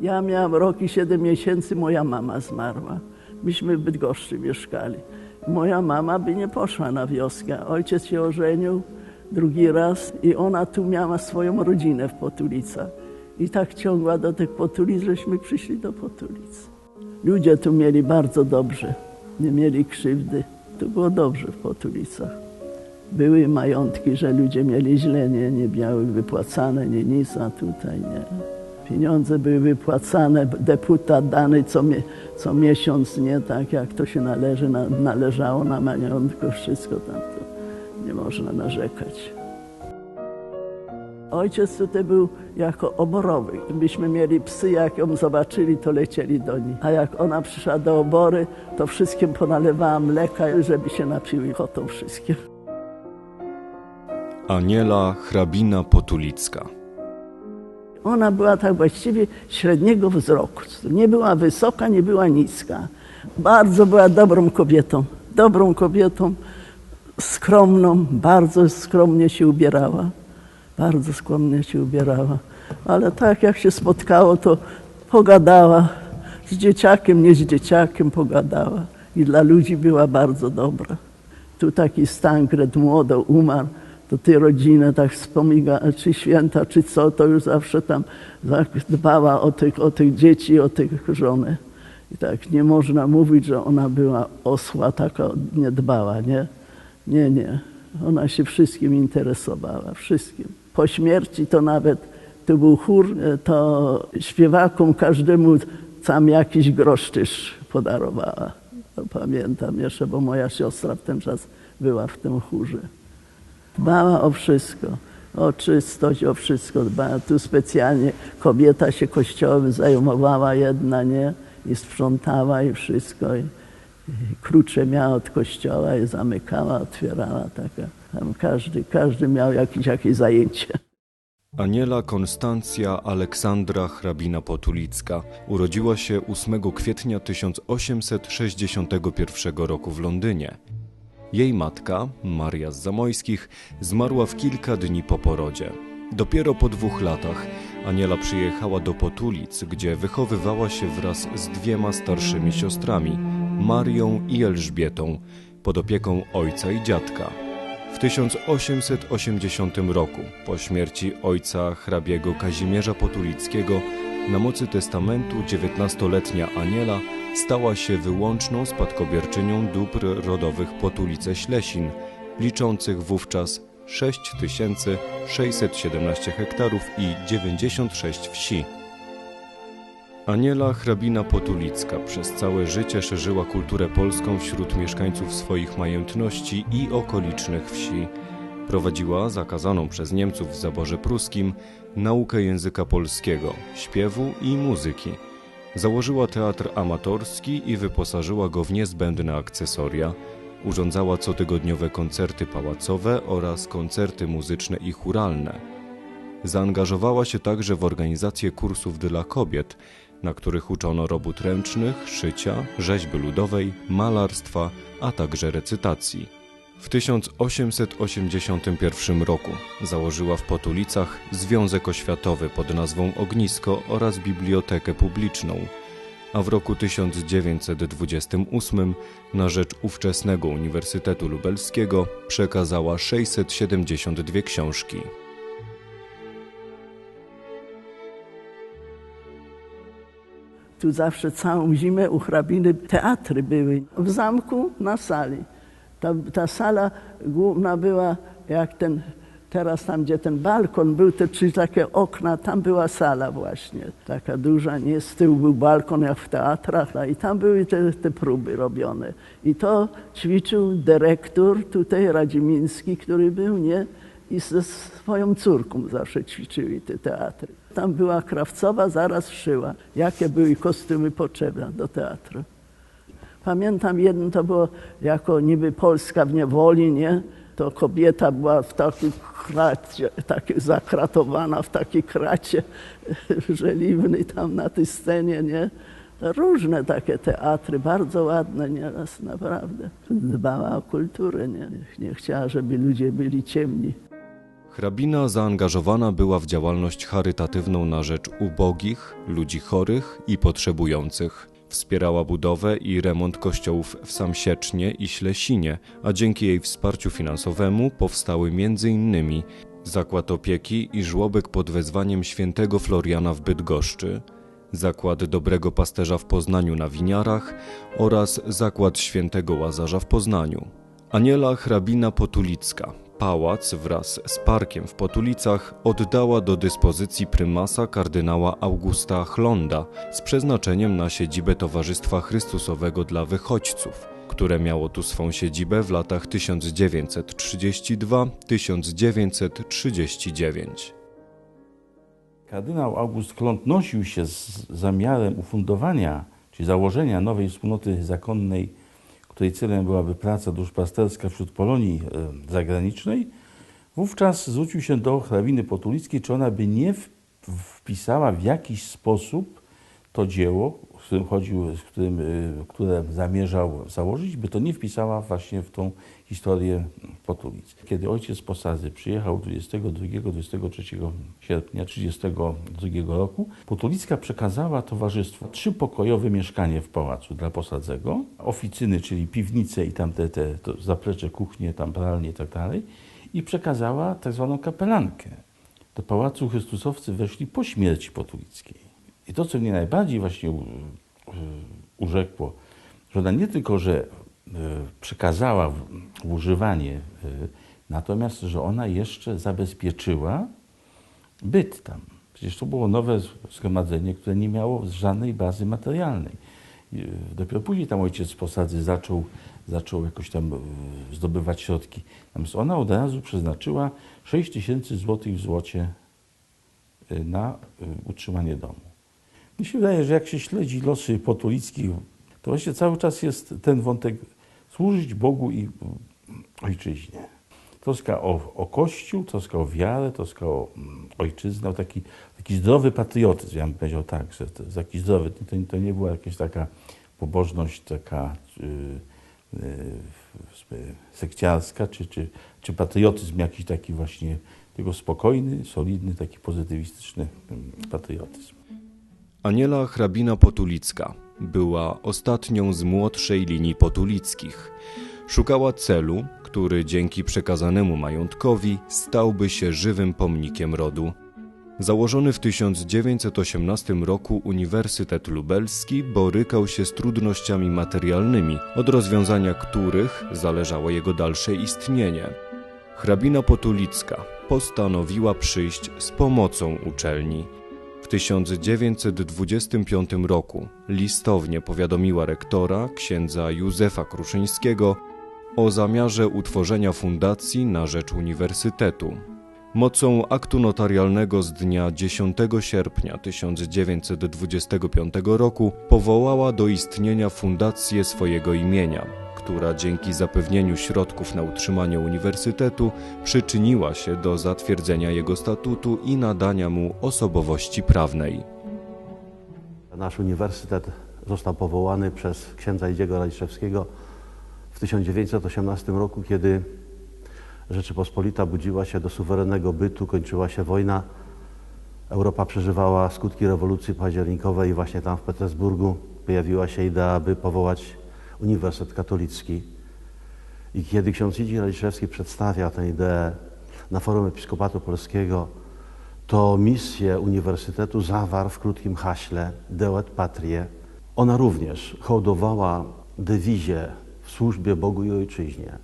Ja miałam rok i 7 miesięcy, moja mama zmarła. Myśmy w Bydgoszczy mieszkali. Moja mama by nie poszła na wioskę. Ojciec się ożenił drugi raz i ona tu miała swoją rodzinę w Potulicach. I tak ciągła do tych Potulic, żeśmy przyszli do Potulic. Ludzie tu mieli bardzo dobrze, nie mieli krzywdy. Tu było dobrze w Potulicach. Były majątki, że ludzie mieli źle, nie, nie miały wypłacane, nie nic, a tutaj nie. Pieniądze były wypłacane, deputat dany co, mie, co miesiąc, nie tak jak to się należy, na, należało na majątku, wszystko tam to nie można narzekać. Ojciec tutaj był jako oborowy. Myśmy mieli psy, jak ją zobaczyli, to lecieli do niej. A jak ona przyszła do obory, to wszystkim ponalewała mleka, żeby się napiły kotą wszystkie. Aniela Hrabina Potulicka. Ona była tak właściwie średniego wzroku. Nie była wysoka, nie była niska. Bardzo była dobrą kobietą. Dobrą kobietą, skromną, bardzo skromnie się ubierała. Bardzo skromnie się ubierała. Ale tak jak się spotkało, to pogadała z dzieciakiem, nie z dzieciakiem pogadała. I dla ludzi była bardzo dobra. Tu taki Stankred młodo umarł, to ty rodzinę tak wspomina, czy święta, czy co, to już zawsze tam tak dbała o tych, o tych dzieci, o tych żony. I tak nie można mówić, że ona była osła, taka nie dbała, nie? Nie, nie. Ona się wszystkim interesowała, wszystkim. Po śmierci to nawet, tu był chór, e, to śpiewakom każdemu sam jakiś grosz też podarowała. To pamiętam jeszcze, bo moja siostra w ten czas była w tym chórze. Dbała o wszystko, o czystość, o wszystko dbała. Tu specjalnie kobieta się kościołem zajmowała jedna, nie? I sprzątała i wszystko. I, i klucze miała od kościoła i zamykała, otwierała. Taka. Tam każdy, każdy miał jakieś, jakieś zajęcie. Aniela Konstancja Aleksandra Hrabina Potulicka urodziła się 8 kwietnia 1861 roku w Londynie. Jej matka, Maria z Zamojskich, zmarła w kilka dni po porodzie. Dopiero po dwóch latach Aniela przyjechała do Potulic, gdzie wychowywała się wraz z dwiema starszymi siostrami, Marią i Elżbietą, pod opieką ojca i dziadka. W 1880 roku, po śmierci ojca hrabiego Kazimierza Potulickiego, na mocy testamentu 19-letnia Aniela stała się wyłączną spadkobierczynią dóbr rodowych Potulice-Ślesin, liczących wówczas 6617 hektarów i 96 wsi. Aniela Hrabina Potulicka przez całe życie szerzyła kulturę polską wśród mieszkańców swoich majątności i okolicznych wsi. Prowadziła zakazaną przez Niemców w zaborze pruskim naukę języka polskiego, śpiewu i muzyki. Założyła teatr amatorski i wyposażyła go w niezbędne akcesoria. Urządzała cotygodniowe koncerty pałacowe oraz koncerty muzyczne i churalne. Zaangażowała się także w organizację kursów dla kobiet, na których uczono robót ręcznych, szycia, rzeźby ludowej, malarstwa, a także recytacji. W 1881 roku założyła w Potulicach Związek Oświatowy pod nazwą Ognisko oraz Bibliotekę Publiczną, a w roku 1928 na rzecz ówczesnego Uniwersytetu Lubelskiego przekazała 672 książki. Tu zawsze całą zimę u hrabiny teatry były. W zamku na sali. Ta, ta sala główna była jak ten, teraz tam gdzie ten balkon był, te trzy takie okna, tam była sala właśnie. Taka duża, nie z tyłu był balkon jak w teatrach, a i tam były te, te próby robione. I to ćwiczył dyrektor tutaj Radzimiński, który był, nie? I ze swoją córką zawsze ćwiczyli te teatry. Tam była krawcowa, zaraz szyła, jakie były kostiumy potrzebne do teatru. Pamiętam jedno to było jako niby Polska w niewoli, nie? To kobieta była w takiej kracie, takie zakratowana w takiej kracie żeliwnej tam na tej scenie, nie? Różne takie teatry, bardzo ładne nieraz, naprawdę. Dbała o kulturę, nie, nie chciała, żeby ludzie byli ciemni. Hrabina zaangażowana była w działalność charytatywną na rzecz ubogich, ludzi chorych i potrzebujących. Wspierała budowę i remont kościołów w Samsiecznie i Ślesinie, a dzięki jej wsparciu finansowemu powstały m.in. Zakład Opieki i żłobek pod wezwaniem świętego Floriana w Bydgoszczy, Zakład Dobrego Pasterza w Poznaniu na Winiarach oraz Zakład Świętego Łazarza w Poznaniu. Aniela Hrabina Potulicka pałac wraz z parkiem w Potulicach oddała do dyspozycji prymasa kardynała Augusta Chlonda z przeznaczeniem na siedzibę Towarzystwa Chrystusowego dla Wychodźców, które miało tu swą siedzibę w latach 1932-1939. Kardynał August Klont nosił się z zamiarem ufundowania, czy założenia nowej wspólnoty zakonnej, której celem byłaby praca duszpasterska wśród Polonii e, zagranicznej. Wówczas zwrócił się do hrabiny potulickiej, czy ona by nie wpisała w jakiś sposób to dzieło, w którym chodził, którym, y, które zamierzał założyć, by to nie wpisała właśnie w tą historię Potulic. Kiedy ojciec Posady przyjechał 22-23 sierpnia 1932 roku, Potulicka przekazała towarzystwu trzypokojowe mieszkanie w pałacu dla Posadzego, oficyny, czyli piwnice i tamte te, to zaplecze, kuchnie, tam pralnie i tak dalej, i przekazała tak zwaną kapelankę. Do pałacu Chrystusowcy weszli po śmierci Potulickiej. I to, co mnie najbardziej właśnie u- urzekło, że ona nie tylko, że e, przekazała w, używanie, e, natomiast, że ona jeszcze zabezpieczyła byt tam. Przecież to było nowe zgromadzenie, które nie miało żadnej bazy materialnej. E, Dopiero później tam ojciec posady zaczął, zaczął jakoś tam e, zdobywać środki. Natomiast ona od razu przeznaczyła 6 tysięcy złotych w złocie na utrzymanie domu. Mi się wydaje, że jak się śledzi losy potulickich, to właśnie cały czas jest ten wątek służyć Bogu i ojczyźnie. Troska o, o Kościół, troska o wiarę, troska o mm, ojczyznę, o taki, taki zdrowy patriotyzm. Ja bym powiedział tak, że to jest taki zdrowy, to, to nie była jakaś taka pobożność taka y, y, y, sekciarska, czy, czy, czy patriotyzm jakiś taki właśnie, tylko spokojny, solidny, taki pozytywistyczny mm, patriotyzm. Aniela Hrabina Potulicka była ostatnią z młodszej linii potulickich. Szukała celu, który dzięki przekazanemu majątkowi stałby się żywym pomnikiem rodu. Założony w 1918 roku Uniwersytet Lubelski borykał się z trudnościami materialnymi, od rozwiązania których zależało jego dalsze istnienie. Hrabina Potulicka postanowiła przyjść z pomocą uczelni. W 1925 roku listownie powiadomiła rektora, księdza Józefa Kruszyńskiego, o zamiarze utworzenia fundacji na rzecz uniwersytetu. Mocą aktu notarialnego z dnia 10 sierpnia 1925 roku powołała do istnienia fundację swojego imienia, która dzięki zapewnieniu środków na utrzymanie uniwersytetu przyczyniła się do zatwierdzenia jego statutu i nadania mu osobowości prawnej. Nasz uniwersytet został powołany przez księdza Idziego Radziszewskiego w 1918 roku, kiedy Rzeczypospolita budziła się do suwerennego bytu, kończyła się wojna. Europa przeżywała skutki rewolucji październikowej i właśnie tam w Petersburgu pojawiła się idea, aby powołać Uniwersytet Katolicki. I kiedy ksiądz Idzi Radziszewski przedstawia tę ideę na forum Episkopatu Polskiego, to misję uniwersytetu zawarł w krótkim haśle Deut Patrie. Ona również hołdowała dewizie w służbie Bogu i Ojczyźnie.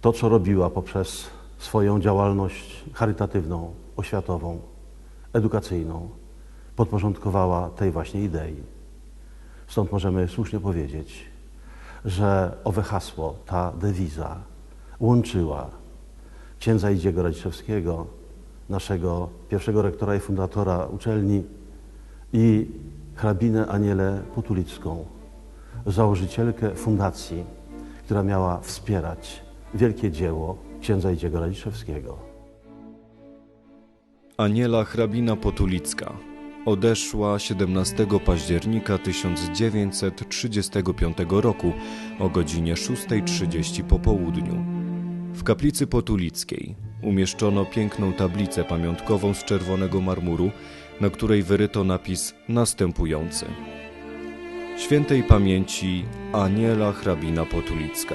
To, co robiła poprzez swoją działalność charytatywną, oświatową, edukacyjną, podporządkowała tej właśnie idei. Stąd możemy słusznie powiedzieć, że owe hasło, ta dewiza łączyła księdza Idziego Radziszewskiego, naszego pierwszego rektora i fundatora uczelni i hrabinę Anielę Putulicką, założycielkę fundacji, która miała wspierać wielkie dzieło księdza Idziego Radziszewskiego. Aniela Hrabina Potulicka odeszła 17 października 1935 roku o godzinie 6.30 po południu. W kaplicy potulickiej umieszczono piękną tablicę pamiątkową z czerwonego marmuru, na której wyryto napis następujący. Świętej pamięci Aniela hrabina Potulicka.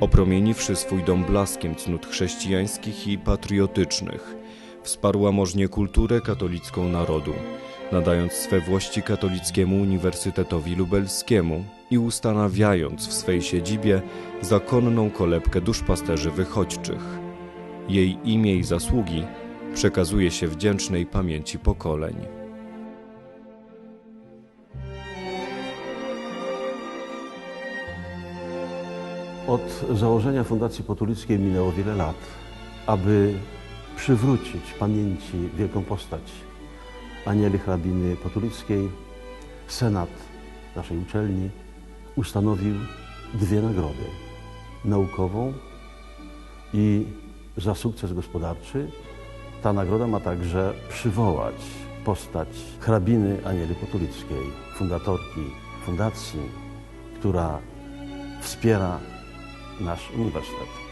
Opromieniwszy swój dom blaskiem cnót chrześcijańskich i patriotycznych, wsparła możnie kulturę katolicką narodu, nadając swe włości katolickiemu Uniwersytetowi Lubelskiemu i ustanawiając w swej siedzibie zakonną kolebkę duszpasterzy wychodźczych. Jej imię i zasługi przekazuje się wdzięcznej pamięci pokoleń. Od założenia Fundacji Potulickiej minęło wiele lat, aby przywrócić pamięci wielką postać Anieli hrabiny Potulickiej. Senat naszej uczelni ustanowił dwie nagrody. Naukową i za sukces gospodarczy. Ta nagroda ma także przywołać postać hrabiny Anieli Potulickiej, fundatorki fundacji, która wspiera nasz uniwersytet.